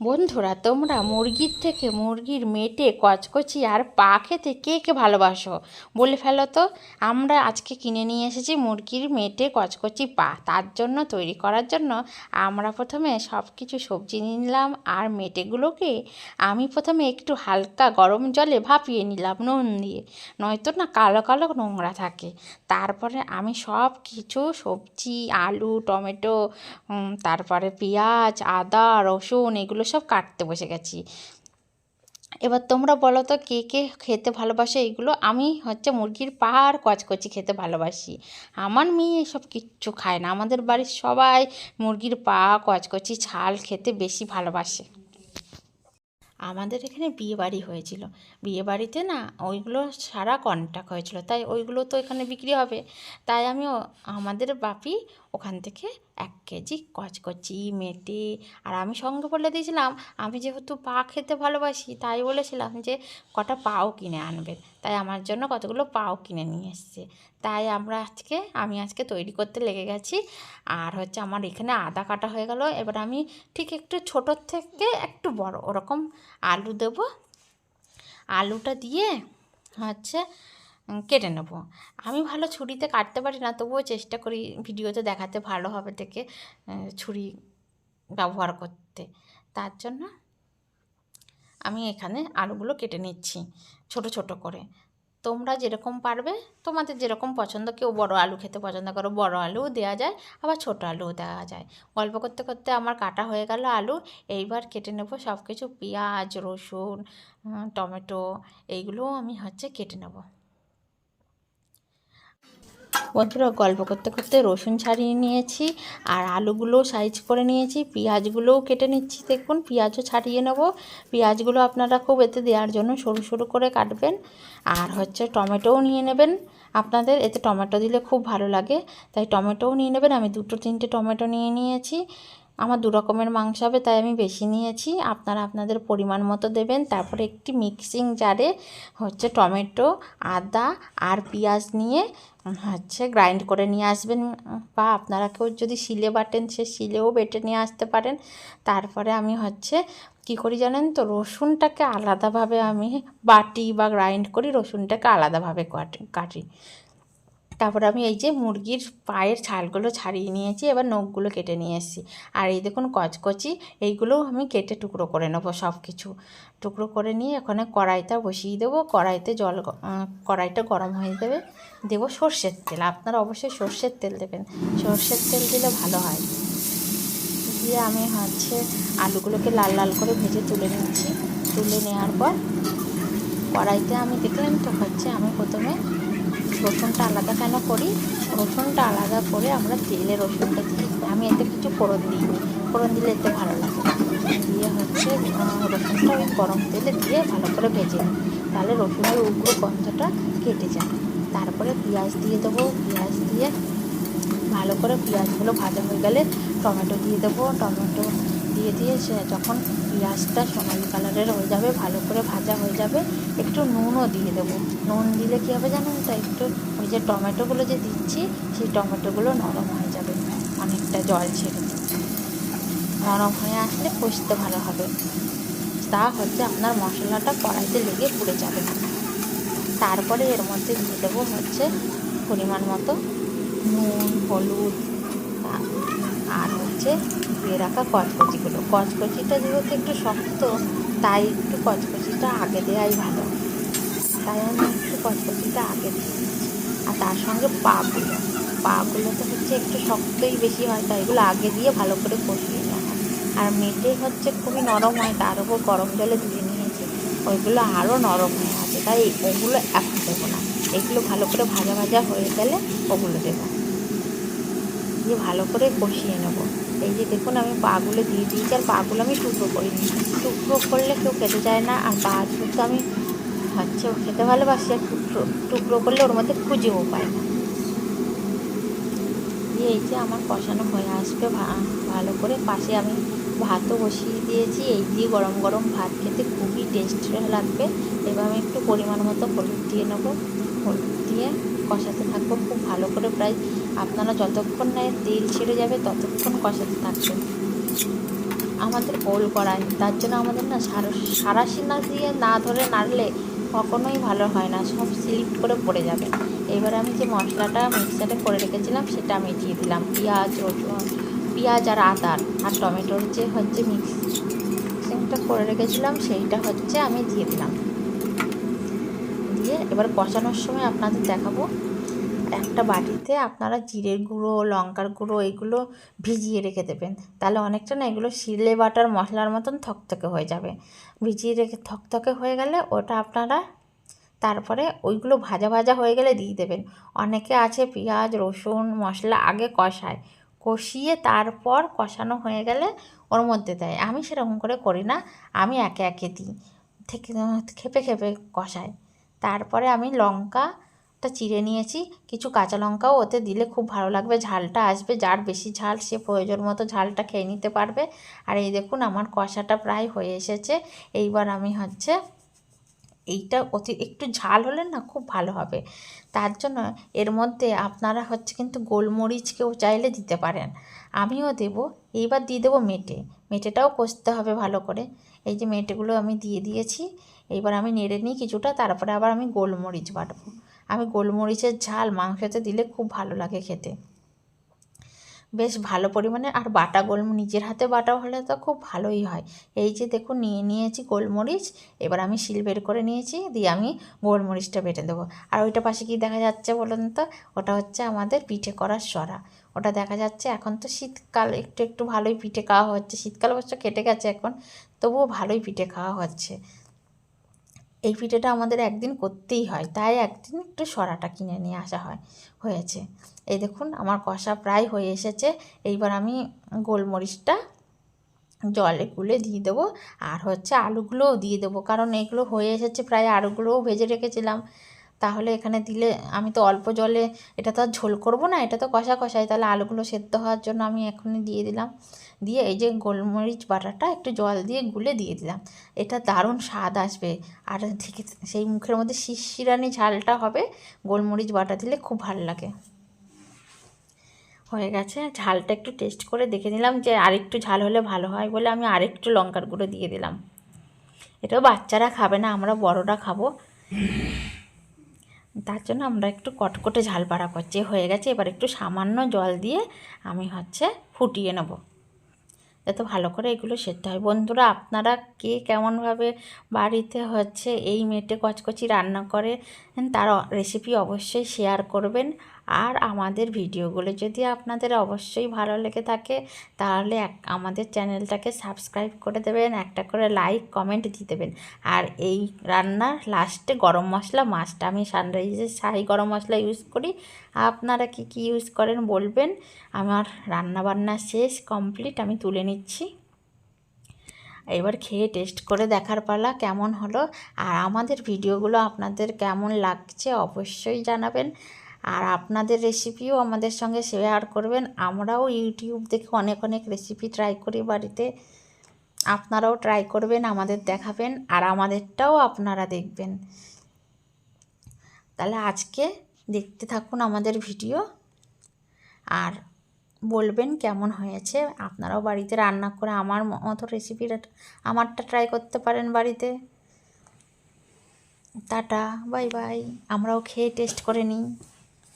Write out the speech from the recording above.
বন্ধুরা, তোমরা মুরগির থেকে মুরগির মেটে কচকচি আর পা খেতে কে কে ভালোবাসো? বলে ফেলো তো। আমরা আজকে কিনে নিয়ে এসেছি মুরগির মেটে কচকচি পা। তার জন্য, তৈরি করার জন্য আমরা প্রথমে সব কিছু সবজি নিলাম আর মেটেগুলোকে আমি প্রথমে একটু হালকা গরম জলে ভাপিয়ে নিলাম নুন দিয়ে। নয়তো না কালো কালো নোংরা থাকে। তারপরে আমি সব কিছু সবজি, আলু, টমেটো তারপরে পেঁয়াজ, আদা, রসুন এগুলো সব কাটতে বসে গেছি। এবার তোমরা বলো তো, কে কে খেতে ভালোবাসে এগুলো? আমি হচ্ছে মুরগির পা আর কচকচি খেতে ভালোবাসি। আমার মেয়ে এসব কিচ্ছু খায় না। আমাদের বাড়ির সবাই মুরগির পা কচকচি ছাল খেতে বেশি ভালোবাসে। আমাদের এখানে বিয়ে বাড়ি হয়েছিল। বিয়ে বাড়িতে না ওইগুলো সারা কন্ট্যাক্ট হয়েছিল। তাই ওইগুলো তো এখানে বিক্রি হবে। তাই আমি আমাদের বাপি ওখান থেকে এক কেজি কচকচি মেটে আর আমি সঙ্গে বলে দিয়েছিলাম, আমি যেহেতু পা খেতে ভালোবাসি, তাই বলেছিলাম যে কটা পাও কিনে আনবে। তাই আমার জন্য কতগুলো পাও কিনে নিয়ে এসছে। তাই আমরা আজকে, আমি আজকে তৈরি করতে লেগে গেছি। আর হচ্ছে আমার এখানে আদা কাটা হয়ে গেল। এবার আমি ঠিক একটু ছোটোর থেকে একটু বড়, ওরকম আলু দেব। আলুটা দিয়ে হচ্ছে কেটে নেব। আমি ভালো ছুরিতে কাটতে পারি না তবুও চেষ্টা করি ভিডিওতে দেখাতে ভালো হবে আহ, ছুরি ব্যবহার করতে। তার জন্য আমি এখানে আলুগুলো কেটে নিচ্ছি ছোট ছোট করে। তোমরা যেরকম পারবে তোমাদের যেরকম পছন্দ কেউ বড় আলু খেতে পছন্দ করো বড় আলুও দেওয়া যায় আবার ছোট আলুও দেওয়া যায়। গল্প করতে করতে আমার কাটা হয়ে গেল আলু এইবার কেটে নেব সব কিছু পেঁয়াজ রসুন টমেটো এইগুলোও আমি হচ্ছে কেটে নেব। বন্ধুরা গল্প করতে করতে রসুন ছাড়িয়ে নিয়েছি, আর আলুগুলো সাইজ করে নিয়েছি, পেঁয়াজগুলোও কেটে নিচ্ছি। দেখুন, পেঁয়াজও ছাড়িয়ে নেব। পেঁয়াজগুলো আপনারা খুব এতে দেওয়ার জন্য সরু সরু করে কাটবেন। আর হচ্ছে টমেটোও নিয়ে নেবেন। আপনাদের এতে টমেটো দিলে খুব ভালো লাগে। তাই টমেটোও নিয়ে নেবেন। আমি দুটো তিনটে টমেটো নিয়ে নিয়েছি। আমার দু রকমের মাংস হবে, তাই আমি বেশি নিয়েছি। আপনারা আপনাদের পরিমাণ মতো দেবেন। তারপরে একটি মিক্সিং জারে হচ্ছে টমেটো, আদা আর পেঁয়াজ নিয়ে হচ্ছে গ্রাইন্ড করে নিয়ে আসবেন। বা আপনারা কেউ যদি শিলে বাটেন, সে শিলেও বেটে নিয়ে আসতে পারেন। তারপরে আমি হচ্ছে, কি করি জানেন তো? রসুনটাকে আলাদাভাবে আমি বাটি বা গ্রাইন্ড করি, রসুনটাকে আলাদাভাবে কাটি। তারপরে আমি এই যে মুরগির পায়ের ছালগুলো ছাড়িয়ে নিয়েছি, এবার নখগুলো কেটে নিয়ে এসেছি। আর এই দেখুন কচকচি, এইগুলোও আমি কেটে টুকরো করে নেব সব কিছু টুকরো করে নিয়ে ওখানে কড়াইটা বসিয়ে দেবো, কড়াইতে জল কড়াইটা গরম হয়ে যাবে। দেবো সর্ষের তেল, আপনারা অবশ্যই সর্ষের তেল দেবেন। সর্ষের তেল দিলে ভালো হয়। দিয়ে আমি হচ্ছে আলুগুলোকে লাল লাল করে ভেজে তুলে নিচ্ছি। তুলে নেওয়ার পর কড়াইতে আমি দেখলেন তো হচ্ছে আমি প্রথমে রসুনটা আলাদা কেন করি? রসুনটা আলাদা করে আমরা তেলে রসুনটা দিই। আমি এতে কিছু ফোড়ন দিই ফোড়ন দিলে এতে ভালো লাগে দিয়ে হচ্ছে রসুনটা ওই গরম তেলে দিয়ে ভালো করে ভেজে নিই। তাহলে রসুনের উগ্র গন্ধটা কেটে যায়। তারপরে পেঁয়াজ দিয়ে দেবো। পেঁয়াজ দিয়ে ভালো করে পেঁয়াজগুলো ভাজা হয়ে গেলে টমেটো দিয়ে দেবো। টমেটো দিয়ে দিয়ে সে যখন পেঁয়াজটা সোনালি কালারের হয়ে যাবে, ভালো করে ভাজা হয়ে যাবে। একটু নুনও দিয়ে দেবো। নুন দিলে কী হবে জানেন তো? একটু ওই যে টমেটোগুলো যে দিচ্ছি, সেই টমেটোগুলো নরম হয়ে যাবে। অনেকটা জল ছেড়ে নরম হয়ে আসলে কষতে ভালো হবে। তা হচ্ছে আপনার মশলাটা কড়াইতে লেগে পুড়ে যাবে। তারপরে এর মধ্যে দিয়ে দেবো হচ্ছে পরিমাণ মতো নুন, হলুদ আর হচ্ছে ধুয়ে রাখা কচকচিগুলো। কচকচিটা যেহেতু একটু শক্ত, তাই একটু কচকচিটা আগে দেওয়াই ভালো। তাই আমি একটু কচকচিটা আগে দিয়ে দিচ্ছি। আর তার সঙ্গে পাগুলো। পাগুলো তো হচ্ছে একটু শক্তই বেশি হয়, তাই এগুলো আগে দিয়ে ভালো করে কষিয়ে নেওয়া হয়। আর মেটে হচ্ছে খুবই নরম হয়, তার উপর গরম জলে ধুয়ে নিয়েছি। ওইগুলো আরও নরম হয়ে আছে। তাই ওগুলো এখন দেবো না। এগুলো ভালো করে ভাজা ভাজা হয়ে গেলে ওগুলো দেবো। দিয়ে ভালো করে কষিয়ে নেব। এই যে দেখুন, আমি পাগুলো দিয়ে দিয়েছি, আর পাগুলো আমি টুকরো করিনি টুকরো করলে কেউ খেতে চায় না, আর পা শুদ্ধ আমি হচ্ছে খেতে ভালোবাসি, আর টুকরো টুকরো করলে ওর মধ্যে খুঁজেও পায় না। দিয়ে এই যে আমার কষানো হয়ে আসবে ভালো করে পাশে আমি ভাতও বসিয়ে দিয়েছি। এই দিয়ে গরম গরম ভাত খেতে খুবই টেস্ট লাগবে। এবার আমি একটু পরিমাণ মতো হলুদ দিয়ে নেব। হলুদ দিয়ে কষাতে থাকব, খুব ভালো করে প্রায় আপনারা যতক্ষণ না তেল ছেড়ে যাবে, ততক্ষণ কষাতে থাকবেন। আমাদের গোল করাই তার জন্য আমাদের না সারা না দিয়ে না ধরে নাড়লে কখনোই ভালো হয় না, সব স্লিপ করে পড়ে যাবে। এবার আমি যে মশলাটা, মিক্সারে করে রেখেছিলাম, সেটা আমি দিয়ে দিলাম। পেঁয়াজ, রসুন, পেঁয়াজ আর আদার আর টমেটোর যে হচ্ছে মিক্সিংটা করে রেখেছিলাম, সেইটা হচ্ছে আমি দিয়ে দিলাম। দিয়ে এবার কষানোর সময় আপনাদের দেখাবো একটা বাটিতে আপনারা জিরের গুঁড়ো, লঙ্কার গুঁড়ো এগুলো ভিজিয়ে রেখে দেবেন। তাহলে অনেকটা না এগুলো শিলে বাটার মশলার মতন থকথকে হয়ে যাবে। ভিজিয়ে রেখে থকথকে হয়ে গেলে ওটা আপনারা তারপরে ওইগুলো ভাজা ভাজা হয়ে গেলে দিয়ে দেবেন। অনেকে আছে পেঁয়াজ, রসুন, মশলা আগে কষায়। কষিয়ে তারপর কষানো হয়ে গেলে ওর মধ্যে দেয়। আমি সেরকম করে করি না, আমি একে একে দিই। থেকে খেপে খেপে কষাই তারপরে আমি লঙ্কাটা চিড়ে নিয়েছি, কিছু কাঁচা লঙ্কাও ওতে দিলে খুব ভালো লাগবে। ঝালটা আসবে, যার বেশি ঝাল সে প্রয়োজন মতো ঝালটা খেয়ে নিতে পারবে। আর এই দেখুন, আমার কষাটা প্রায় হয়ে এসেছে। এইবার আমি হচ্ছে এইটা অতি, একটু ঝাল হলে না খুব ভালো হবে। তার জন্য এর মধ্যে আপনারা হচ্ছে কিন্তু গোলমরিচ কেউ চাইলে দিতে পারেন। আমিও দেব, এইবার দিয়ে দেবো মেটে। মেটেটাও কষতে হবে ভালো করে। এই যে মেটেগুলো আমি দিয়ে দিয়েছি, এইবার আমি নেড়ে নিই কিছুটা, তারপরে আবার আমি গোলমরিচ বাটবো। আমি গোলমরিচের ঝাল মাংসতে দিলে খুব ভালো লাগে খেতে। বেশ ভালো পরিমাণে আর বাটা গোল, নিজের হাতে বাটা হলে তো খুব ভালোই হয়। এই যে দেখুন, নিয়ে নিয়েছি গোলমরিচ, এবার আমি শিল বের করে নিয়েছি, দিয়ে আমি গোলমরিচটা বেটে দেবো। আর ওইটা পাশে কি দেখা যাচ্ছে বলুন তো? ওটা হচ্ছে আমাদের পিঠে করার সরা। ওটা দেখা যাচ্ছে এখন তো শীতকাল, একটু একটু ভালোই পিঠে খাওয়া হচ্ছে। শীতকাল অবশ্য কেটে গেছে এখন, তবুও ভালোই পিঠে খাওয়া হচ্ছে। এই পিঠেটা আমাদের একদিন করতেই হয়। তাই একদিন একটু সরাটা কিনে নিয়ে আসা হয়, হয়েছে। এই দেখুন, আমার কষা প্রায় হয়ে এসেছে। এইবার আমি গোলমরিচটা জলে গুলে দিয়ে দেবো। আর হচ্ছে আলুগুলোও দিয়ে দেবো, কারণ এগুলো হয়ে এসেছে, প্রায় আলুগুলোও ভেজে রেখেছিলাম। তাহলে এখানে দিলে আমি তো অল্প জলে এটা তো আর ঝোল করব না, এটা তো কষা কষাই। তাহলে আলুগুলো সেদ্ধ হওয়ার জন্য আমি এখনই দিয়ে দিলাম। দিয়ে এই যে গোলমরিচ বাটাটা একটু জল দিয়ে গুলে দিয়ে দিলাম। এটা দারুণ স্বাদ আসবে। আর ঠিক সেই মুখের মধ্যে শিরশিরানি ঝালটা হবে, গোলমরিচ বাটা দিলে খুব ভালো লাগে। হয়ে গেছে। ঝালটা একটু টেস্ট করে দেখে নিলাম যে আরেকটু ঝাল হলে ভালো হয় বলে আমি আরেকটু লঙ্কার গুঁড়ো দিয়ে দিলাম। এটাও বাচ্চারা খাবে না, আমরা বড়রা খাব। তার জন্য আমরা একটু কটকটে ঝাল পাড়া করছি হয়ে গেছে এবার একটু সামান্য জল দিয়ে আমি হচ্ছে ফুটিয়ে নেব। যাতে ভালো করে এগুলো সেদ্ধ হয়। বন্ধুরা, আপনারা কে কেমনভাবে বাড়িতে হচ্ছে এই মেটে কচকচি রান্না করে, তার রেসিপি অবশ্যই শেয়ার করবেন। আর আমাদের ভিডিওগুলো যদি আপনাদের অবশ্যই ভালো লেগে থাকে, তাহলে আমাদের চ্যানেলটাকে সাবস্ক্রাইব করে দেবেন, একটা করে লাইক, কমেন্ট দিয়ে দেবেন। আর এই রান্নার লাস্টে গরম মশলা মাছটা আমি সানরাইজের শাহি গরম মশলা ইউজ করি। আপনারা কি কি ইউজ করেন বলবেন। আমার রান্না বান্না শেষ কমপ্লিট আমি তুলে নিচ্ছি। এবার খেয়ে টেস্ট করে দেখার পালা কেমন হলো। আর আমাদের ভিডিওগুলো আপনাদের কেমন লাগছে অবশ্যই জানাবেন। আর আপনাদের রেসিপিও আমাদের সঙ্গে শেয়ার করবেন। আমরাও ইউটিউব দেখে অনেক অনেক রেসিপি ট্রাই করি বাড়িতে। আপনারাও ট্রাই করবেন, আমাদের দেখাবেন, আর আমাদেরটাও আপনারা দেখবেন। তাহলে আজকে দেখতে থাকুন আমাদের ভিডিও আর বলবেন কেমন হয়েছে। আপনারাও বাড়িতে রান্না করে আমার মতো রেসিপিটা আমারটা ট্রাই করতে পারেন বাড়িতে। টাটা বাই বাই আমরাও খেয়ে টেস্ট করে নিই।